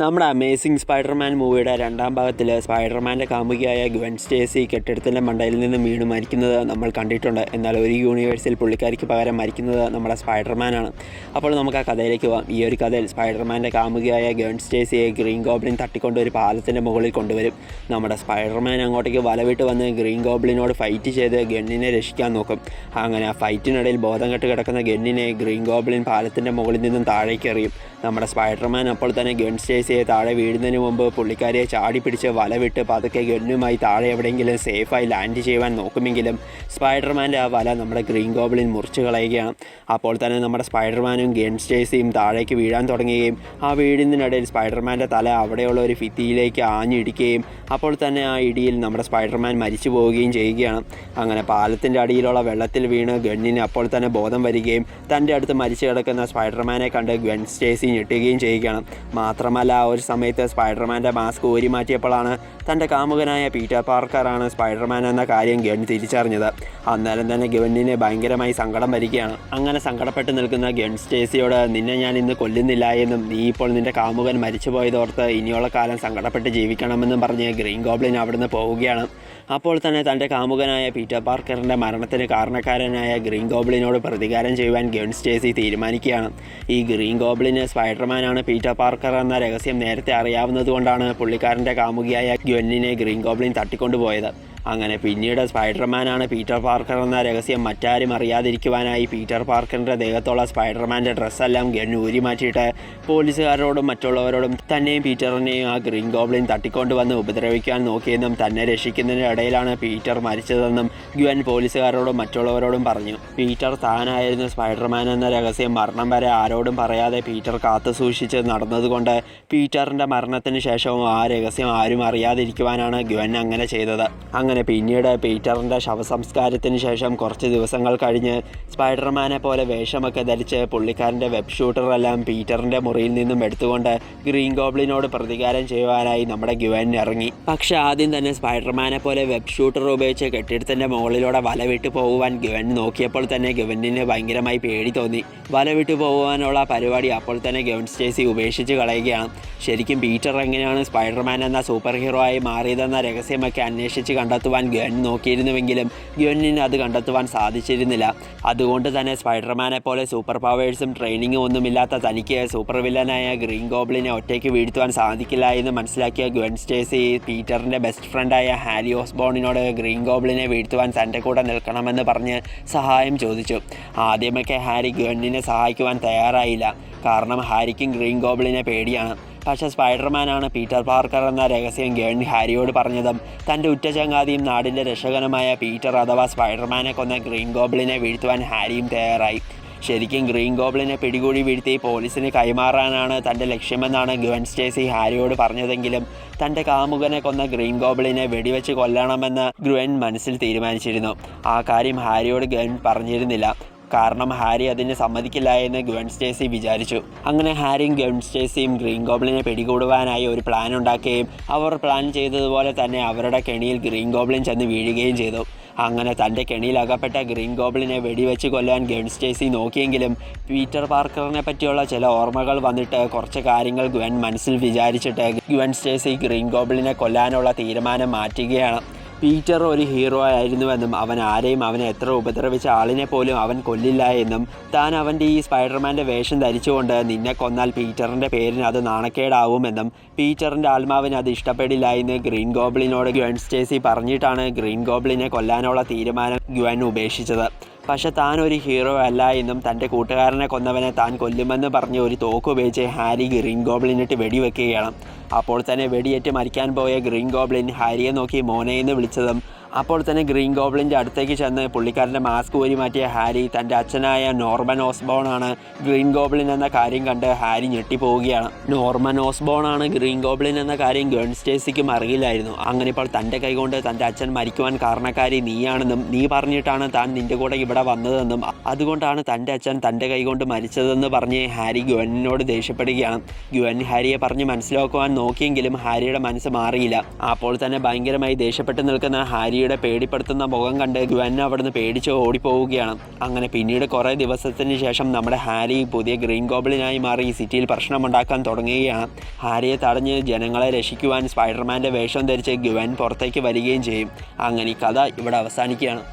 നമ്മുടെ amazing Spiderman മൂവിയുടെ രണ്ടാം ഭാഗത്തിൽ സ്പൈഡർമാന്റെ കാമുകിയായ ഗ്വൻ സ്റ്റേസി കെട്ടിടത്തിന്റെ മണ്ടയിൽ നിന്ന് വീണ് മരിക്കുന്നത് നമ്മൾ കണ്ടിട്ടുണ്ട്. എന്നാൽ ഒരു യൂണിവേഴ്സിൽ പുള്ളിക്കാരിക്ക് പകരം മരിക്കുന്നത് നമ്മുടെ സ്പൈഡർമാനാണ് അപ്പോൾ നമുക്ക് ആ കഥയിലേക്ക് പോകാം ഈ ഒരു കഥയിൽ സ്പൈഡർമാന്റെ കാമുകിയായ ഗ്വൻ സ്റ്റേസിയെ ഗ്രീൻ ഗോബ്ലിൻ തട്ടിക്കൊണ്ട് ഒരു പാലത്തിന്റെ മുകളിൽ കൊണ്ടുവരും. നമ്മുടെ സ്പൈഡർമാൻ അങ്ങോട്ടേക്ക് വലവിട്ട് വന്ന് ഗ്രീൻ ഗോബ്ലിനോട് ഫൈറ്റ് ചെയ്ത് ഗണ്ണിനെ രക്ഷിക്കാൻ നോക്കും. അങ്ങനെ ആ ഫൈറ്റിനിടയിൽ ബോധം കെട്ട് കിടക്കുന്ന ഗണ്ണിനെ ഗ്രീൻ ഗോബ്ലിൻ പാലത്തിന്റെ മുകളിൽ നിന്നും താഴേക്ക് എറിയും നമ്മുടെ സ്പൈഡർമാൻ അപ്പോൾ തന്നെ ഗൺ സ്റ്റേസിയെ താഴെ വീഴുന്നതിന് മുമ്പ് പുള്ളിക്കാരിയെ ചാടി പിടിച്ച് വലവിട്ട് പതുക്കെ ഗണ്ണുമായി താഴെ എവിടെയെങ്കിലും സേഫായി ലാൻഡ് ചെയ്യുവാൻ നോക്കുമെങ്കിലും സ്പൈഡർമാന്റെ ആ വല നമ്മുടെ ഗ്രീൻ ഗോബിളിൻ മുറിച്ച് കളയുകയാണ്. അപ്പോൾ തന്നെ നമ്മുടെ സ്പൈഡർമാനും സ്റ്റേസിയും താഴേക്ക് വീഴാൻ തുടങ്ങുകയും ആ വീഴുന്നതിനിടയിൽ സ്പൈഡർമാന്റെ തല അവിടെയുള്ള ഒരു ഭിത്തിയിലേക്ക് ആഞ്ഞിടിക്കുകയും അപ്പോൾ തന്നെ ആ ഇടിയിൽ നമ്മുടെ സ്പൈഡർമാൻ മരിച്ചു പോവുകയും ചെയ്യുകയാണ്. അങ്ങനെ പാലത്തിന്റെ അടിയിലുള്ള വെള്ളത്തിൽ വീണ് ഗണ്ണിന് അപ്പോൾ തന്നെ ബോധം വരികയും തന്റെ അടുത്ത് മരിച്ചു കിടക്കുന്ന സ്പൈഡർമാനെ കണ്ട് ഗൺ സ്റ്റേസി ഞെട്ടുകയും ചെയ്യുകയാണ്. മാത്രമല്ല ആ ഒരു സമയത്ത് സ്പൈഡർമാന്റെ മാസ്ക് ഊരി മാറ്റിയപ്പോഴാണ് തന്റെ കാമുകനായ പീറ്റർ പാർക്കറാണ് സ്പൈഡർമാൻ എന്ന കാര്യം ഗവൺ തിരിച്ചറിഞ്ഞത്. അന്നേരം തന്നെ ഗവണ്ണിന് ഭയങ്കരമായി സങ്കടം വരികയാണ്. അങ്ങനെ സങ്കടപ്പെട്ട് നിൽക്കുന്ന ഗൺ സ്റ്റേസിയോട് നിന്നെ ഞാൻ ഇന്ന് കൊല്ലുന്നില്ല എന്നും നീ ഇപ്പോൾ നിന്റെ കാമുകൻ മരിച്ചു പോയതോർത്ത് ഇനിയുള്ള കാലം സങ്കടപ്പെട്ട് ജീവിക്കണമെന്നും പറഞ്ഞ് ഗ്രീൻ ഗോബ്ലിൻ അവിടുന്ന് പോവുകയാണ്. അപ്പോൾ തന്നെ തന്റെ കാമുകനായ പീറ്റർ പാർക്കറിന്റെ മരണത്തിന് കാരണക്കാരനായ ഗ്രീൻ ഗോബ്ലിനോട് പ്രതികാരം ചെയ്യുവാൻ ഗൺ സ്റ്റേസി തീരുമാനിക്കുകയാണ്. ഈ ഗ്രീൻ ഗോബ്ലിന് സ്പൈഡർമാനാണ് പീറ്റർ പാർക്കർ എന്ന നേരത്തെ അറിയാവുന്നതുകൊണ്ടാണ് പുള്ളിക്കാരന്റെ കാമുകിയായ ഗ്വന്നിനെ ഗ്രീൻ ഗോബ്ലിൻ തട്ടിക്കൊണ്ടുപോയത്. അങ്ങനെ പിന്നീട് സ്പൈഡർമാനാണ് പീറ്റർ പാർക്കർ എന്ന രഹസ്യം മറ്റാരും അറിയാതിരിക്കുവാനായി പീറ്റർ പാർക്കറിന്റെ ദേഹത്തുള്ള സ്പൈഡർമാന്റെ ഡ്രസ്സെല്ലാം ഗണ്ണൂരി മാറ്റിയിട്ട് പോലീസുകാരോടും മറ്റുള്ളവരോടും തന്നെയും പീറ്ററിനെയും ആ ഗ്രീൻ ഗോബ്ലിൻ തട്ടിക്കൊണ്ടുവന്ന് ഉപദ്രവിക്കാൻ നോക്കിയെന്നും തന്നെ രക്ഷിക്കുന്നതിനിടയിലാണ് പീറ്റർ മരിച്ചതെന്നും ഗ്വൻ പോലീസുകാരോടും മറ്റുള്ളവരോടും പറഞ്ഞു. പീറ്റർ താനായിരുന്നു സ്പൈഡർമാൻ എന്ന രഹസ്യം മരണം വരെ ആരോടും പറയാതെ പീറ്റർ കാത്തു സൂക്ഷിച്ച് നടന്നതുകൊണ്ട് പീറ്ററിന്റെ മരണത്തിന് ശേഷവും ആ രഹസ്യം ആരും അറിയാതിരിക്കുവാനാണ് ഗ്വൻ അങ്ങനെ ചെയ്തത്. അങ്ങനെ പിന്നീട് പീറ്ററിന്റെ ശവസംസ്കാരത്തിന് ശേഷം കുറച്ച് ദിവസങ്ങൾ കഴിഞ്ഞ് സ്പൈഡർമാനെ പോലെ വേഷമൊക്കെ ധരിച്ച് പുള്ളിക്കാരന്റെ വെബ് ഷൂട്ടറെല്ലാം പീറ്ററിന്റെ മുറിയിൽ നിന്നും എടുത്തുകൊണ്ട് ഗ്രീൻ ഗോബ്ലിനോട് പ്രതികാരം ചെയ്യുവാനായി നമ്മുടെ ഗ്വൻ ഇറങ്ങി. പക്ഷെ ആദ്യം തന്നെ സ്പൈഡർമാനെ പോലെ വെബ് ഷൂട്ടർ ഉപയോഗിച്ച് കെട്ടിടത്തിന്റെ മുകളിലൂടെ വല വിട്ടു പോകുവാൻ ഗുവൻ നോക്കിയപ്പോൾ തന്നെ ഗവനിന് ഭയങ്കരമായി പേടി തോന്നി. വല വിട്ടു പോകുവാനുള്ള പരിപാടി അപ്പോൾ തന്നെ ഗവൻ സ്റ്റേസി ഉപേക്ഷിച്ച് കളയുകയാണ്. ശരിക്കും പീറ്റർ എങ്ങനെയാണ് സ്പൈഡർമാൻ എന്ന സൂപ്പർ ഹീറോ ആയി മാറിയതെന്ന രഹസ്യമൊക്കെ അന്വേഷിച്ച് കണ്ടെത്തുവാൻ ഗവൻ നോക്കിയിരുന്നുവെങ്കിലും ഗവനിന് അത് കണ്ടെത്തുവാൻ സാധിച്ചിരുന്നില്ല. അതുകൊണ്ട് തന്നെ സ്പൈഡർമാനെ പോലെ സൂപ്പർ പവേഴ്സും ട്രെയിനിങ്ങും ഒന്നുമില്ലാത്ത തനിക്ക് സൂപ്പർ വില്ലനായ ഗ്രീൻ ഗോബ്ലിനെ ഒറ്റയ്ക്ക് വീഴ്ത്തുവാൻ സാധിക്കില്ല എന്ന് മനസ്സിലാക്കിയ ഗ്വൻ സ്റ്റേസി പീറ്ററിന്റെ ബെസ്റ്റ് ഫ്രണ്ടായ ഹാരി ഓസ്ബോണിനോട് ഗ്രീൻ ഗോബ്ലിനെ വീഴ്ത്തുവാൻ തന്റെ കൂടെ നിൽക്കണമെന്ന് പറഞ്ഞ് സഹായം ചോദിച്ചു. ആദ്യമൊക്കെ ഹാരി ഗ്വന്നിനെ സഹായിക്കുവാൻ തയ്യാറായില്ല. കാരണം ഹാരിക്കും ഗ്രീൻ ഗോബ്ലിനെ പേടിയാണ്. പക്ഷേ സ്പൈഡർമാനാണ് പീറ്റർ പാർക്കർ എന്ന രഹസ്യം ഗേൺ ഹാരിയോട് പറഞ്ഞതും തന്റെ ഉറ്റ ചങ്ങാതിയും നാടിന്റെ രക്ഷകനുമായ പീറ്റർ അഥവാ സ്പൈഡർമാനെ കൊന്ന ഗ്രീൻ ഗോബ്ലിനെ വീഴ്ത്തുവാൻ ഹാരിയും തയ്യാറായി. ശരിക്കും ഗ്രീൻ ഗോബ്ലിനെ പിടികൂടി വീഴ്ത്തി പോലീസിന് കൈമാറാനാണ് തന്റെ ലക്ഷ്യമെന്നാണ് ഗവൻ സ്റ്റേസി ഹാരിയോട് പറഞ്ഞതെങ്കിലും തന്റെ കാമുകനെ കൊന്ന ഗ്രീൻ ഗോബ്ലിനെ വെടിവെച്ച് കൊല്ലണമെന്ന് ഗ്രുവൻ മനസ്സിൽ തീരുമാനിച്ചിരുന്നു. ആ കാര്യം ഹാരിയോട് ഗവൻ പറഞ്ഞിരുന്നില്ല. കാരണം ഹാരി അതിന് സമ്മതിക്കില്ല എന്ന് ഗവൺ സ്റ്റേസി വിചാരിച്ചു. അങ്ങനെ ഹാരിയും ഗവൺ സ്റ്റേസിയും ഗ്രീൻ ഗോബ്ലിനെ പിടികൂടുവാനായി ഒരു പ്ലാൻ ഉണ്ടാക്കുകയും അവർ പ്ലാൻ ചെയ്തതുപോലെ തന്നെ അവരുടെ കെണിയിൽ ഗ്രീൻ ഗോബ്ലിൻ ചെന്ന് വീഴുകയും ചെയ്തു. അങ്ങനെ തന്റെ കെണിയിൽ അകപ്പെട്ട ഗ്രീൻ ഗോബ്ലിനെ വെടിവെച്ച് കൊല്ലാൻ ഗവൺ സ്റ്റേസി നോക്കിയെങ്കിലും പീറ്റർ പാർക്കറിനെ പറ്റിയുള്ള ചില ഓർമ്മകൾ വന്നിട്ട് കുറച്ച് കാര്യങ്ങൾ ഗ്വൻ മനസ്സിൽ വിചാരിച്ചിട്ട് ഗ്വൻ സ്റ്റേസി ഗ്രീൻ ഗോബ്ലിനെ കൊല്ലാനുള്ള തീരുമാനം മാറ്റുകയാണ്. പീറ്റർ ഒരു ഹീറോ ആയിരുന്നുവെന്നും അവൻ ആരെയും അവനെ എത്ര ഉപദ്രവിച്ച ആളിനെ പോലും അവൻ കൊല്ലില്ല എന്നും താൻ അവന്റെ ഈ സ്പൈഡർമാന്റെ വേഷം ധരിച്ചുകൊണ്ട് നിന്നെ കൊന്നാൽ പീറ്ററിന്റെ പേരിന് അത് നാണക്കേടാവുമെന്നും പീറ്ററിന്റെ ആത്മാവിന് അത് ഇഷ്ടപ്പെടില്ല എന്ന് ഗ്രീൻ ഗോബ്ലിനോട് ഗ്വൻ സ്റ്റേസി പറഞ്ഞിട്ടാണ് ഗ്രീൻ ഗോബ്ലിനെ കൊല്ലാനുള്ള തീരുമാനം ഗ്വൻ ഉപേക്ഷിച്ചത്. പക്ഷെ താൻ ഒരു ഹീറോ അല്ല എന്നും തന്റെ കൂട്ടുകാരനെ കൊന്നവനെ താൻ കൊല്ലുമെന്ന് പറഞ്ഞ് ഒരു തോക്ക് ഉപയോഗിച്ച് ഹാരി ഗ്രീൻ ഗോബ്ലിനിട്ട് വെടിവെക്കുകയാണ്. അപ്പോൾ തന്നെ വെടിയേറ്റ് മരിക്കാൻ പോയ ഗ്രീൻ ഗോബ്ലിൻ ഹാരിയെ നോക്കി മോനെ എന്ന് വിളിച്ചതും അപ്പോൾ തന്നെ ഗ്രീൻ ഗോബ്ലിന്റെ അടുത്തേക്ക് ചെന്ന് പുള്ളിക്കാരന്റെ മാസ്ക് ഊരി മാറ്റിയ ഹാരി തന്റെ അച്ഛനായ നോർമൻ ഓസ്ബോൺ ആണ് ഗ്രീൻ ഗോബ്ലിൻ എന്ന കാര്യം കണ്ട് ഹാരി ഞെട്ടിപ്പോവുകയാണ്. നോർമൻ ഓസ്ബോൺ ആണ് ഗ്രീൻ ഗോബ്ലിൻ എന്ന കാര്യം ഗൺ സ്റ്റേസിക്കും അറിയില്ലായിരുന്നു. അങ്ങനെ ഇപ്പോൾ തന്റെ കൈകൊണ്ട് തന്റെ അച്ഛൻ മരിക്കുവാൻ കാരണക്കാരി നീയാണെന്നും നീ പറഞ്ഞിട്ടാണ് താൻ നിന്റെ കൂടെ ഇവിടെ വന്നതെന്നും അതുകൊണ്ടാണ് തന്റെ അച്ഛൻ തന്റെ കൈകൊണ്ട് മരിച്ചതെന്ന് പറഞ്ഞ് ഹാരി ഗ്വനിനോട് ദേഷ്യപ്പെടുകയാണ്. ഗുവൻ ഹാരിയെ പറഞ്ഞ് മനസ്സിലാക്കുവാൻ നോക്കിയെങ്കിലും ഹാരിയുടെ മനസ്സ് മാറിയില്ല. അപ്പോൾ തന്നെ ഭയങ്കരമായി ദേഷ്യപ്പെട്ട് നിൽക്കുന്ന ഹാരിയുടെ ഹാരിയുടെ പേടിപ്പെടുത്തുന്ന മുഖം കണ്ട് ഗ്വൻ അവിടുന്ന് പേടിച്ച് ഓടിപ്പോവുകയാണ്. അങ്ങനെ പിന്നീട് കുറേ ദിവസത്തിന് ശേഷം നമ്മുടെ ഹാരി പുതിയ ഗ്രീൻ ഗോബിളിനായി മാറി ഈ സിറ്റിയിൽ പ്രശ്നമുണ്ടാക്കാൻ തുടങ്ങുകയാണ്. ഹാരിയെ തടഞ്ഞ് ജനങ്ങളെ രക്ഷിക്കുവാൻ സ്പൈഡർമാന്റെ വേഷം ധരിച്ച് ഗ്വൻ പുറത്തേക്ക് വരികയും ചെയ്യും. അങ്ങനെ ഈ കഥ ഇവിടെ അവസാനിക്കുകയാണ്.